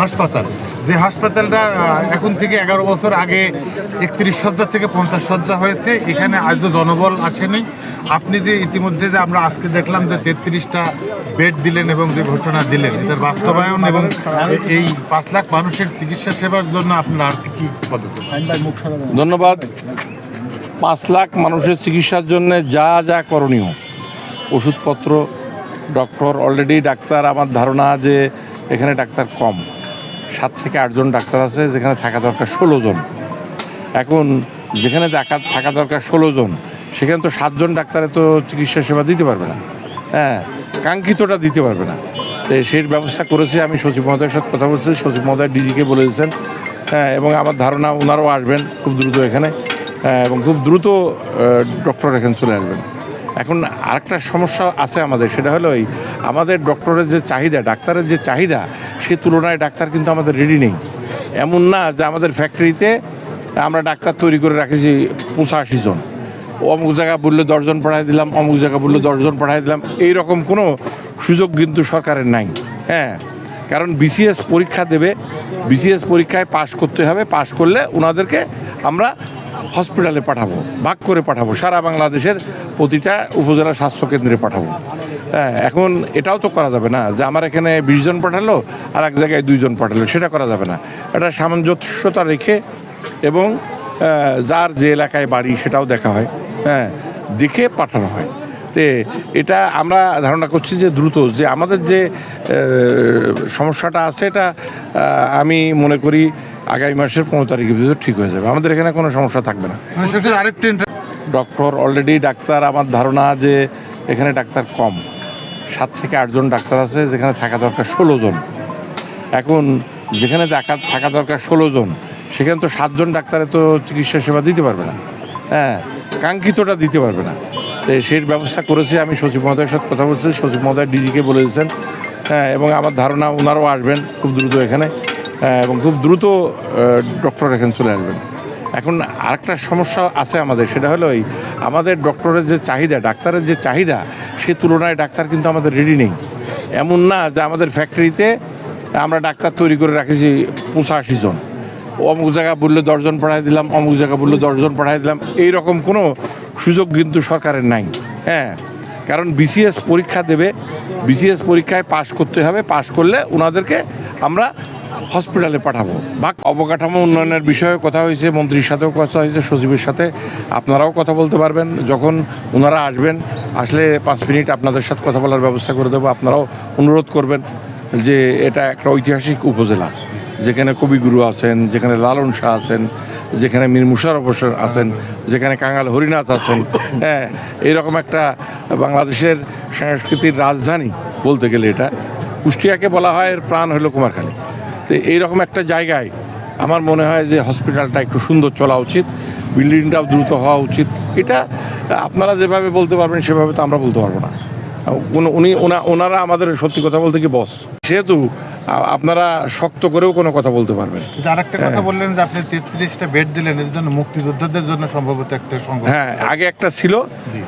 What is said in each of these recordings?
হাসপাতাল। যে হাসপাতালটা এখন থেকে এগারো বছর আগে একত্রিশ শয্যা থেকে পঞ্চাশ শয্যা হয়েছে। এখানে আজও জনবল আসেনি আপনি যে ইতিমধ্যে যে আমরা আজকে দেখলাম যে তেত্রিশটা বেড দিলেন এবং যে ঘোষণা দিলেন, এটার বাস্তবায়ন এবং এই পাঁচ লাখ মানুষের চিকিৎসা সেবার জন্য আপনার আর কি পদক্ষেপ ধন্যবাদ। পাঁচ লাখ মানুষের চিকিৎসার জন্য যা যা করণীয়, ওষুধপত্র, ডক্টর অলরেডি ডাক্তার, আমার ধারণা যে এখানে ডাক্তার কম। সাত থেকে আটজন ডাক্তার আছে যেখানে থাকা দরকার ষোলো জন। এখন যেখানে থাকা দরকার ষোলো জন সেখানে তো সাতজন ডাক্তারে তো চিকিৎসা সেবা দিতে পারবে না। হ্যাঁ কাঙ্ক্ষিতটা দিতে পারবে না। সেই ব্যবস্থা করেছে আমি সচিব মহোদয়ের সাথে কথা বলছি সচিব মহোদয় ডিজিকে বলে দিয়েছেন। হ্যাঁ এবং আমার ধারণা ওনারাও আসবেন খুব দ্রুত এখানে। হ্যাঁ, এবং খুব দ্রুত ডক্টর এখানে চলে আসবেন। এখন আরেকটা সমস্যা আছে আমাদের, সেটা হলো ওই আমাদের ডক্টরের যে চাহিদা, ডাক্তারের যে চাহিদা, সে তুলনায় ডাক্তার কিন্তু আমাদের রেডি নেই। এমন না যে আমাদের ফ্যাক্টরিতে আমরা ডাক্তার তৈরি করে রাখেছি পঁচাশি জন। অমুক জায়গা বললে দশজন পাঠাই দিলাম, অমুক জায়গা বললে দশজন পাঠাই দিলাম এই রকম কোনো সুযোগ কিন্তু সরকারের নাই। হ্যাঁ কারণ বিসিএস পরীক্ষা দেবে বিসিএস পরীক্ষায় পাশ করতে হবে পাশ করলে ওনাদেরকে আমরা হসপিটালে পাঠাবো, ভাগ করে পাঠাবো, সারা বাংলাদেশের প্রতিটা উপজেলা স্বাস্থ্য কেন্দ্রে পাঠাবো। হ্যাঁ এখন এটাও তো করা যাবে না যে আমার এখানে বিশ জন পাঠালো, আর এক জায়গায় দুইজন পাঠালো, সেটা করা যাবে না। এটা সামঞ্জস্যতা রেখে এবং যার যে এলাকায় বাড়ি সেটাও দেখা হয়। হ্যাঁ দেখে পাঠানো হয়। তে এটা আমরা ধারণা করছি যে দ্রুত যে আমাদের যে সমস্যাটা আছে এটা আমি মনে করি আগামী মাসের পনেরো তারিখের ভিতরে ঠিক হয়ে যাবে। আমাদের এখানে কোনো সমস্যা থাকবে না। মানে ডক্টর অলরেডি ডাক্তার আমার ধারণা যে এখানে ডাক্তার কম। সাত থেকে আটজন ডাক্তার আছে যেখানে থাকা দরকার ষোলো জন। এখন যেখানে দেখা থাকা দরকার ষোলো জন সেখানে তো সাতজন ডাক্তারে তো চিকিৎসা সেবা দিতে পারবে না। হ্যাঁ কাঙ্ক্ষিতটা দিতে পারবে না। সেই ব্যবস্থা করেছে আমি সচিব মহোদয়ের সাথে কথা বলছি সচিব মহোদয় ডিজিকে বলে দিয়েছেন। হ্যাঁ এবং আমার ধারণা ওনারাও আসবেন খুব দ্রুত এখানে হ্যাঁ, এবং খুব দ্রুত ডক্টর এখানে চলে আসবেন। এখন আরেকটা সমস্যা আছে আমাদের সেটা হলো এই আমাদের ডক্টরের যে চাহিদা ডাক্তারের যে চাহিদা সে তুলনায় ডাক্তার কিন্তু আমাদের রেডি নেই। এমন না যে আমাদের ফ্যাক্টরিতে আমরা ডাক্তার তৈরি করে রাখেছি পঁচাশি জন। অমুক জায়গা বললে দশজন পাঠাই দিলাম অমুক জায়গা বললে দশজন পাঠাই দিলাম এই রকম কোনো সুযোগ কিন্তু সরকারের নাই। হ্যাঁ কারণ বিসিএস পরীক্ষা দেবে বিসিএস পরীক্ষায় পাশ করতে হবে, পাশ করলে ওনাদেরকে আমরা হসপিটালে পাঠাবো। বা অবকাঠামো উন্নয়নের বিষয়ে কথা হয়েছে, মন্ত্রীর সাথেও কথা হয়েছে, সচিবের সাথে আপনারাও কথা বলতে পারবেন। যখন ওনারা আসবেন, আসলে পাঁচ মিনিট আপনাদের সাথে কথা বলার ব্যবস্থা করে দেবো, আপনারাও অনুরোধ করবেন যে এটা একটা ঐতিহাসিক উপজেলা, যেখানে কবিগুরু আছেন, যেখানে লালন শাহ আছেন যেখানে মীর মুশারফ হোসেন আছেন, যেখানে কাঙাল হরিনাথ আছেন হ্যাঁ এইরকম একটা বাংলাদেশের সংস্কৃতির রাজধানী বলতে গেলে এটা। কুষ্টিয়াকে বলা হয় এর প্রাণ হলো কুমারখালী। তো এইরকম একটা জায়গায় আমার মনে হয় যে হসপিটালটা একটু সুন্দর চলা উচিত, বিল্ডিংটাও দ্রুত হওয়া উচিত। এটা আপনারা যেভাবে বলতে পারবেন, সেভাবে তো আমরা বলতে পারব না। উনি- উনি ওনা- ওনারা আমাদের সত্যি কথা বলতে কি বস সেহেতু আপনারা শক্ত করেও কোনো কথা বলতে পারবেন। কিন্তু আরেকটা কথা বললেন যে আপনি তেত্রিশটা বেড দিলেন এর জন্য মুক্তিযোদ্ধাদের জন্য সম্ভবত একটা হ্যাঁ আগে একটা ছিল।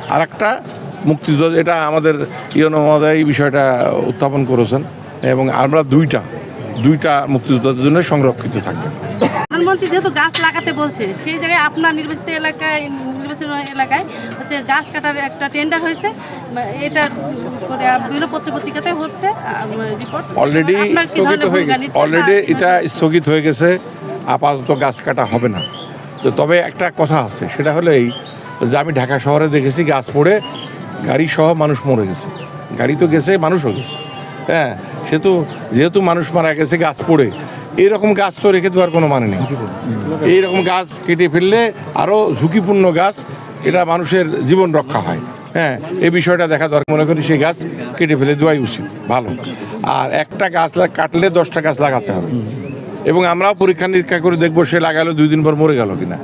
আর একটা মুক্তিযুদ্ধ এটা আমাদের ইয়ন মহোদয় এই বিষয়টা উত্থাপন করেছেন এবং আমরা দুইটা দুইটা মুক্তিযোদ্ধাদের জন্য সংরক্ষিত থাকবে। প্রধানমন্ত্রী যেহেতু গাছ লাগাতে বলছে সেই জায়গায় আপনার নির্বাচিত এলাকায় এলাকায় হচ্ছে গাছ কাটার একটা টেন্ডার হয়েছে। এটা বিভিন্ন পত্র পত্রিকাতে হচ্ছে রিপোর্ট অলরেডি ধরনের ভূমিকা নিচ্ছেন? অলরেডি এটা স্থগিত হয়ে গেছে আপাতত গাছ কাটা হবে না। তো তবে একটা কথা আছে সেটা হলো এই যে আমি ঢাকা শহরে দেখেছি গাছ পড়ে গাড়ি সহ মানুষ মরে গেছে। গাড়ি তো গেছে মানুষও গেছে। হ্যাঁ সেহেতু যেহেতু মানুষ মারা গেছে গাছ পড়ে এইরকম গাছ তো রেখে দেওয়ার কোনো মানে নেই। এইরকম গাছ কেটে ফেললে আরও ঝুঁকিপূর্ণ গাছ এটা মানুষের জীবন রক্ষা হয়। হ্যাঁ এই বিষয়টা দেখা দরকার। মনে করি সেই গাছ কেটে ফেলে দেওয়াই উচিত। ভালো। আর একটা গাছ কাটলে দশটা গাছ লাগাতে হবে। এবং আমরাও পরীক্ষা নিরীক্ষা করে দেখব সে লাগালো দুই দিন পর মরে গেল কিনা।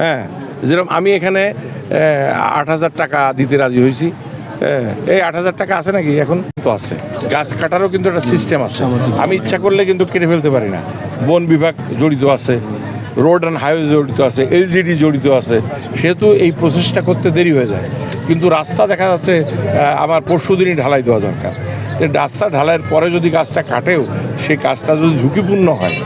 হ্যাঁ যেরকম আমি এখানে আট হাজার টাকা দিতে রাজি হয়েছি। হ্যাঁ, এই আট হাজার টাকা আছে নাকি? এখন তো আছে। গাছ কাটারও কিন্তু একটা সিস্টেম আছে। আমি ইচ্ছা করলে কিন্তু কেটে ফেলতে পারি না। বন বিভাগ জড়িত আছে রোড অ্যান্ড হাইওয়ে জড়িত আছে এলজিডি জড়িত আছে। সেহেতু এই প্রসেসটা করতে দেরি হয়ে যায়। কিন্তু রাস্তা দেখা যাচ্ছে আমার পরশু দিনই ঢালাই দেওয়া দরকার। তো রাস্তা ঢালাইয়ের পরে যদি গাছটা কাটেও সেই কাজটা যদি ঝুঁকিপূর্ণ হয়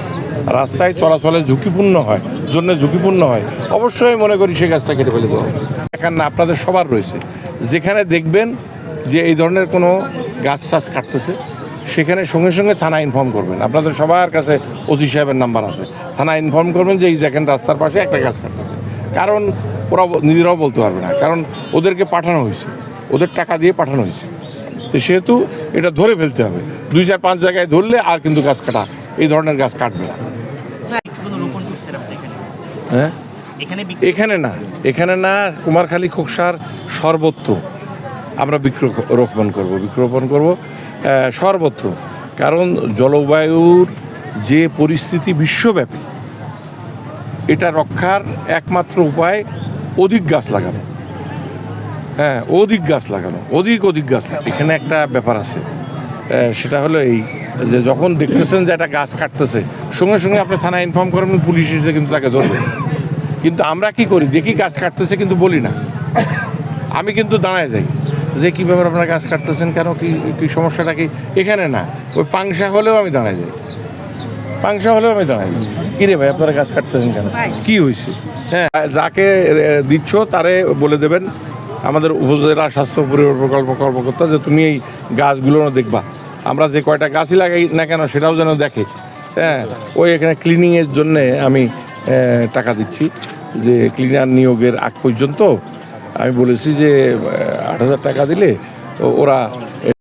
রাস্তায় চলাচলে ঝুঁকিপূর্ণ হয় জন্য ঝুঁকিপূর্ণ হয় অবশ্যই আমি মনে করি সেই গাছটা কেটে ফেলে দেওয়া। এখন না আপনাদের সবার রয়েছে। যেখানে দেখবেন যে এই ধরনের কোনো গাছ টাছ কাটতেছে সেখানে সঙ্গে সঙ্গে থানা ইনফর্ম করবেন। আপনাদের সবার কাছে ওসি সাহেবের নাম্বার আছে। থানা ইনফর্ম করবেন যে এই দেখেন রাস্তার পাশে একটা গাছ কাটতেছে। কারণ ওরা নিজেরাও বলতে পারবে না। কারণ ওদেরকে পাঠানো হয়েছে। ওদের টাকা দিয়ে পাঠানো হয়েছে। তো সেহেতু এটা ধরে ফেলতে হবে। দুই চার পাঁচ জায়গায় ধরলে আর কিন্তু গাছ কাটা এই ধরনের গাছ কাটবে না। হ্যাঁ? এখানে না। এখানে না কুমারখালী খোকসার সর্বত্র। আমরা বৃক্ষরোপণ করব বৃক্ষরোপণ করব সর্বত্র। কারণ জলবায়ুর যে পরিস্থিতি বিশ্বব্যাপী, এটা রক্ষার একমাত্র উপায় অধিক গাছ লাগানো। হ্যাঁ অধিক গাছ লাগানো, অধিক অধিক গাছ এখানে একটা ব্যাপার আছে সেটা হলো এই যে যখন দেখতেছেন যে একটা গাছ কাটতেছে, সঙ্গে সঙ্গে আপনি থানায় ইনফর্ম করবেন, পুলিশ এসে কিন্তু তাকে ধরবে। কিন্তু আমরা কি করি? দেখি গাছ কাটতেছে কিন্তু বলি না। আমি কিন্তু দাঁড়ায় যাই। যে কী ব্যাপার আপনারা গাছ কাটতেছেন কেন? কি কি সমস্যাটা কি? এখানে না। ওই পাংশা হলেও আমি দাঁড়ায় যাই। পাংশা হলেও আমি দাঁড়াই যাই। কী রে ভাই আপনারা গাছ কাটতেছেন কেন। কি হয়েছে? হ্যাঁ যাকে দিচ্ছ তারে বলে দেবেন। আমাদের উপজেলা স্বাস্থ্য পরিবার প্রকল্প কর্মকর্তা যে তুমি এই গাছগুলো দেখবা। আমরা যে কয়টা গাছই লাগাই না কেন সেটাও যেন দেখে। হ্যাঁ ওই এখানে ক্লিনিংয়ের জন্যে আমি টাকা দিচ্ছি। যে ক্লিনার নিয়োগের আগ পর্যন্ত আমি বলেছি যে আট হাজার টাকা দিলে ওরা